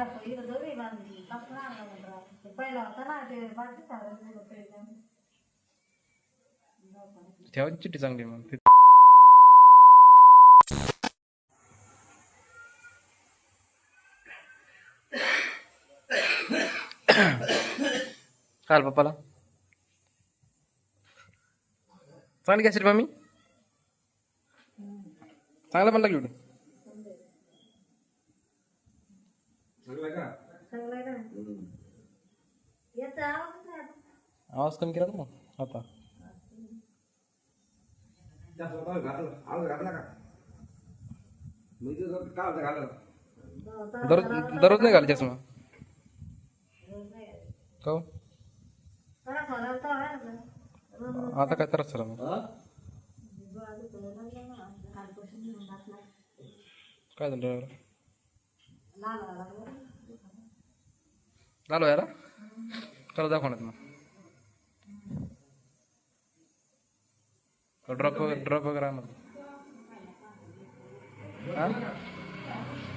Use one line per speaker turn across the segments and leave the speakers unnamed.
घरात इथं दोरी बांधली कापून आणला म्हणला. ते पहिला होता ना ते बाकी सारं मुलं पहिलं.
ठेवायची चिठ्ठी चांगली मग काल पप्पाला चांगली कॅसेट मम्मी चांगला पण लागली होती
सगळं आहे ना. याचा आवाज नाही आता.
आवाज कमी केला ना मग? आता. दररोज दररोज नाही घाल चष्मा का हो? आता काय त्रास झाला मग? काय झालं
लाल आला बरं.
याला चला दाखवण्यात मग. ड्रॉप ड्रॉप वगैरे आणा हा?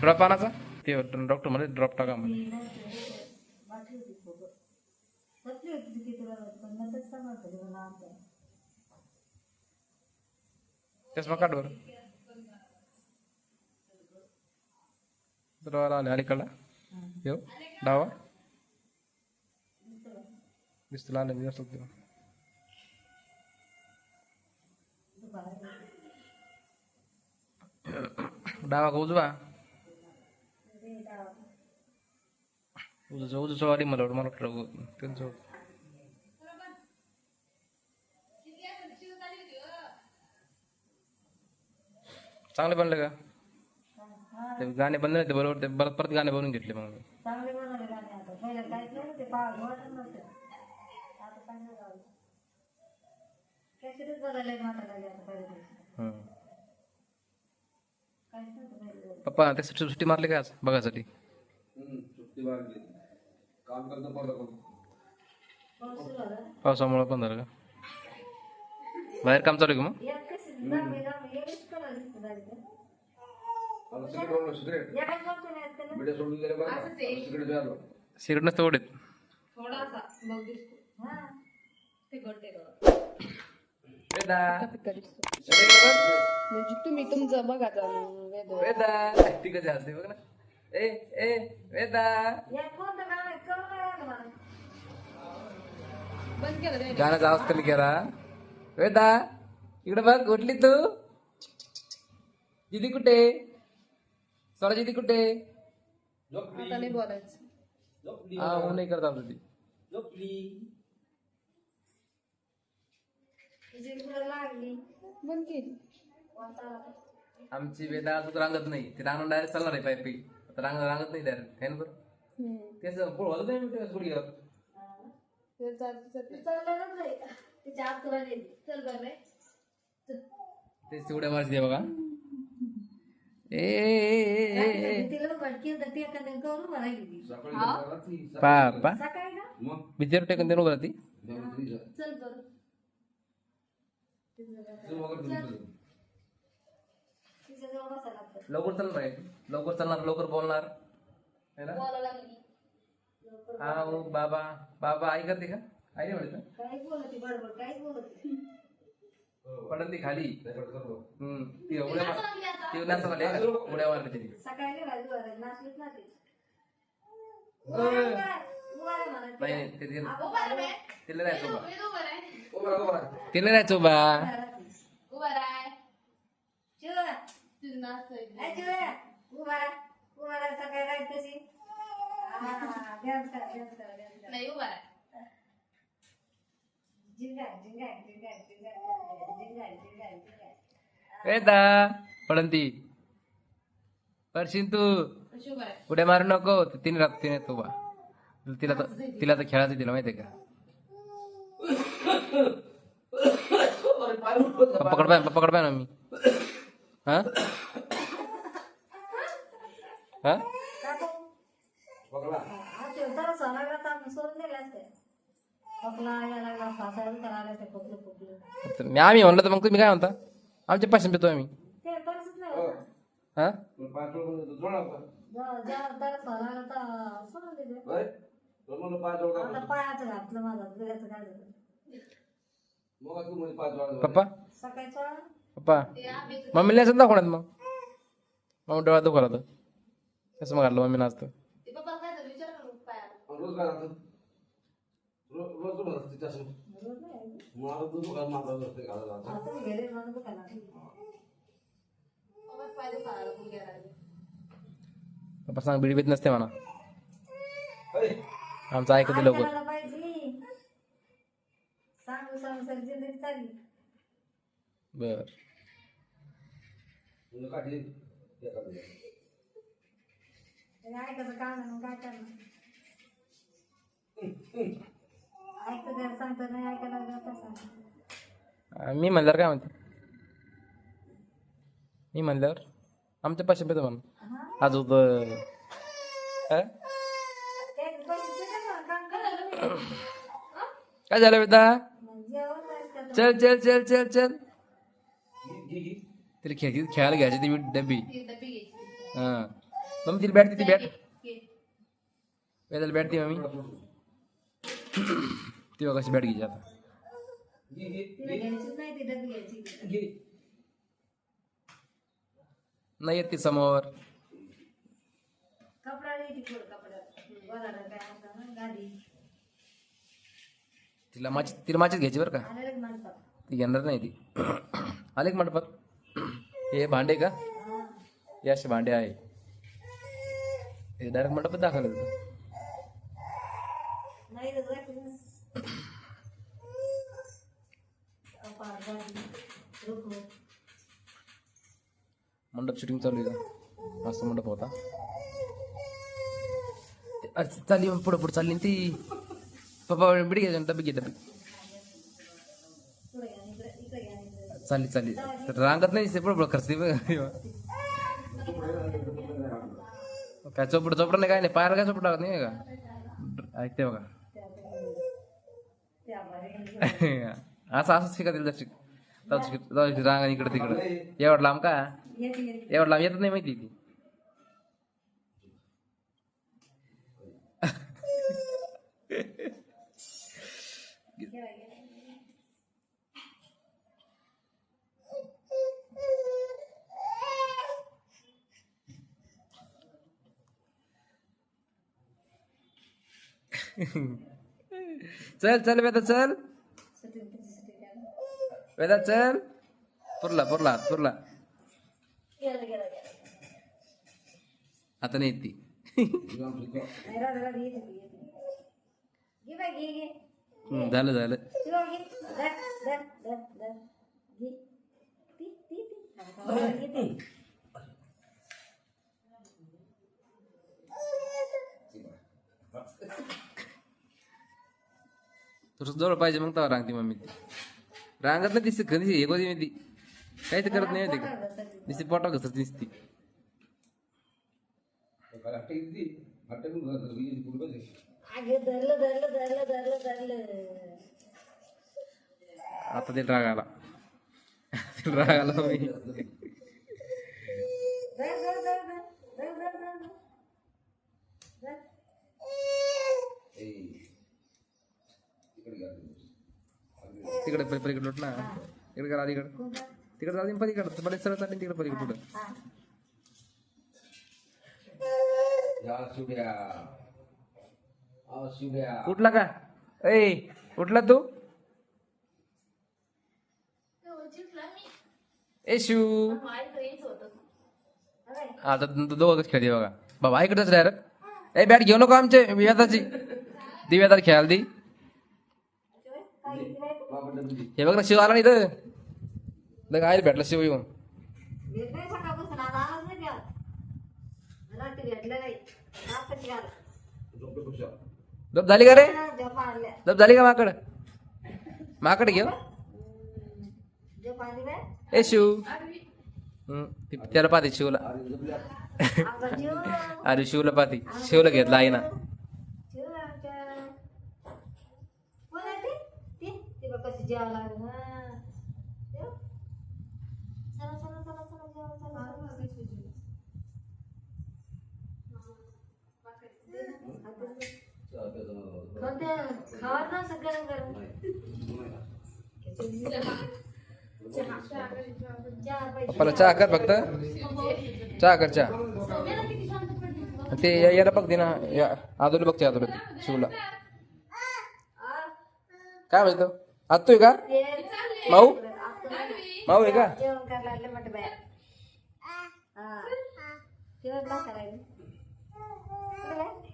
ड्रॉप आणायचा? ते डॉक्टरमध्ये ड्रॉप टाका. चष्मा काढ बरं. डोळ्याला आले अलीकडला येऊ. डावा दिसतो आले मी असतो डावा का उजवा? उजवा उजवा वाली मला वाटलं- मला वाटलं त्यांचं चांगले बनले का? ते गाणे बनले ते बरोबर ते परत परत गाणे बनवून घेतले मग. मी. पप्पा ते सुट्टी सुट्टी मारली का आज? बघायसाठी. पावसामुळे पण झालं का? बाहेर काम चालू आहे का मग. सिगरेट नसतं ओढेत.
थोडासा म्हणजे तुम्ही तुमचं बघा वेद.
वेदा. ती कशी असते बघ ना. ए ए वेदा.
बंद केलं
गाण्याचा आवाज कमी केला. वेदा इकडे बघ उठली तू? दिदी कुठे? स्वरा दिदी कुठे?
आता नाही बोलायचं.
हा हो नाही करत आमचं ती
लागली.
बंद केली?
आमची वेदा अजून रांगत नाही ती रांगून डायरेक्ट चालणार आहे पायपी आता रांग रांगत नाही डायरेक्ट है ना बरं. तेच पोळ नाही मी गुडघ्यावर
हा.
ते चालतं चालतं.
ती चालल्यानंच आहे. तिच्या आत तुला नेली. चल बरं बाई.
तेच तेवढ्या मारती आहे बघा ए, ए, ए, ए, ए.
तिला भटकी तर ती एखाद्या करून उभा राहिली ती.
पापा
सकाळी ना
बिचार टेकून देणं उभं राहती
चल बरं.
लवकर चालणार आहे लवकर चालणार लवकर बोलणार. है ना. हा हो बाबा. बाबा आई करते का? आई नाही म्हणत
ती.
पडत ती खाली. हम्म ती उड्या मार ती नाचा का? उड्या मारते ती.
सकाळी नाही.
तिला. नाही चोबा
वेद उभा.
वेदा पडन ती. पडशील तू. उड्या मारू नको. ती- तिने तिने तो बा तिला तर तिला तर खेळायचं तिला माहितीये का? पप्पाकडे पाय पप्पाकडे पाय ना मी हा? हा?
हा,
मी आम्ही म्हणलं तर मग तुम्ही काय म्हणता? आमचे पैसे पितो आम्ही. हा?
पायाचं घातलं माझं
पप्पा? पप्पा? मम्मीला असं दाखवण्यात मग? मग डोळ्यात दुखत होतं कसं मग घातलं मम्मीनं असतं?
ते पप्पा
सांग बिडी बीत नसते म्हणा? आमचं ऐकते लवकर.
सांगू सांगू सर जिंदगी चालली.
बर.
ऐकायचं काम आहे मग काय करणार ऐकतं त्याला सांगतं नाही ऐकायला जातं सांग
मी म्हणल्यावर काय म्हणते? मी म्हणल्यावर? आमच्या पाचशे रुपये म्हणा
हा?
आज होतं काय
त्याचे पैसे दिले ना, काम करायला
काय झालं बेटा? चल चल चल चल चल. तिला खेळ खेळायला घ्यायची ती डबी
ती डबी.
हां. मम्मी तिला बॅट ती बॅट. वेदाला बॅट ती मम्मी. ती बघ कशी बॅट घ्यायची आता.
नाही
येत ती समोर.
कपडा नाही ती पुढं कपडा बघायला काय असतं ना गाडी
तिला माची तिला माचीच घ्यायची बरं का? ती घेणार नाही ती. आले का मंडपात हे भांडे का?
हा
असे भांडे आहे. हे डायरेक्ट मंडपात दाखवलं होतं. मंडप शूटिंग चालू आहे का? मस्त मंडप होता. चालली पुढं पुढं चालली ती. पप्पा बिडी घ्यायची डबी घे डबी चालेल चालेल रांगत नाही दिसते पुढं पुढं खर्च काय चोपड चोपड नाही काय नाही पायाला काय चोपड लागत नाही का ऐकते बघा असं असं शिका शिक जाऊ शिक- रांग इकडे तिकडे एवढं लांब का एवढं लांब येत नाही माहिती ती
Yeah.
चल चल वेदा चल.
सुट्टी-
वेदा चल. पुरला पुरला पुरला. आता नाही ती.
झालं झालं.
नाही, राहू दे, राहू दे, येते, येते. घे बाई, घे, घे.
हम्म, झालं झालं
शिवा,
तुझं जवळ पाहिजे मग तेव्हा रांगती मम्मी ती. रांगत नाही दिसते कधी हे कधी ती काही करत नाही माहिती का दिसते पोटा घसरत दिसती
धरलं, धरलं, धरलं, धरलं, धरलं.
आता ते राग आला. राग आला मी तिकडे पली- पलीकडे लोट ना. इकडे करा
कुठं?
तिकडे चालली पलीकडे. पलीकडे सरळ चालली तिकडे पलीकडे
शिवड्या.
उठला का? ए उठला तू. ए शिव आता तू दोघं खेळते बघा. बाबा इकडेच डायरेक्ट ए बॅट घेऊ नको आमचे विव्याताची दिव्यातात खेळायला दी
काय घेतली बाई तू?
बाबा डबी दे.
हे बघ ना शिव आला नाही तर आहे भेटला शिव येऊन.
झोपे
झाली का रे?
झोपा
झाली का माकड? माकड घेऊ. ए शिव. त्याला पाहते शिवला.
अरे
शिवला पाहते. शिवला घेतला आहे ना
जीव आमच्या कोण आहे ती ती ती बघ कशी जेवायला लागली हा जेव. चला चला चला चला जेवा चला कोणत्या खावा ना सगळं गरम चहा पाहिजे
मला चहा कर फक्त. चहा कर चहा.
सौम्याला किती शांत पडली
ते या- याला बघते ना या आदोली बघते आदोली. शिवला. काय म्हणतो? आतोय का? माऊ? माऊ आहे का?
जेवण करायला लागले हा जेवण करायला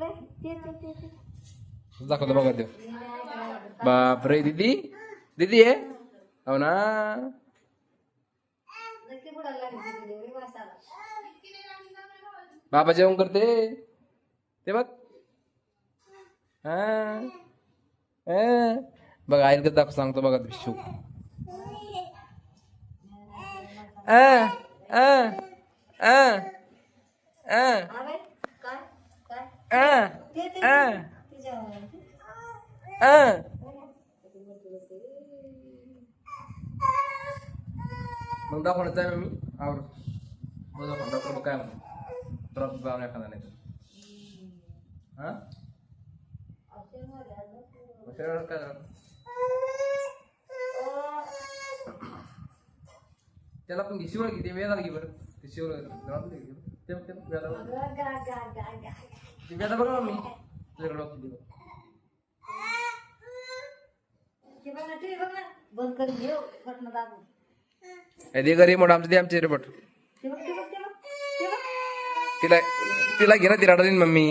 ते ते ते ते
दाखवतो बघा देव बापरे दीदी. दीदी आहे हो ना?
नक्की बुडायला लागली एवढी
बाबा जेवण करते. ते बघ. हा. हा. बघ आईल दाखव सांगतो बघा शिव
ते ते
आ,
तुझ्या
आ. मग दाखवण्याचं आहे मी? आवर मग दाखव डॉक्टर बघ काय म्हणतो. ड्रॉप गाव एखादा नाही तर. हा? मग काय झालं? त्याला पण घे शिवळ घे ते वेळाला घे बरं. ते शिवळ घे. ते ते वेळाला बघ.
गा गा गा गा गा.
ते वेळाला बघ ना मी. तुझ्याकडे बघतो ते बघ.
ते बघ ना टीव्ही बघ ना. बंद कर घेऊ बटन दाबून.
ए, दे घरी मोठं आमचं दे आमचे रिपोर्ट.
ते बघ ते बघ ते बघ ते बघ.
तिला तिला घे ना ती रडा देईन मम्मी.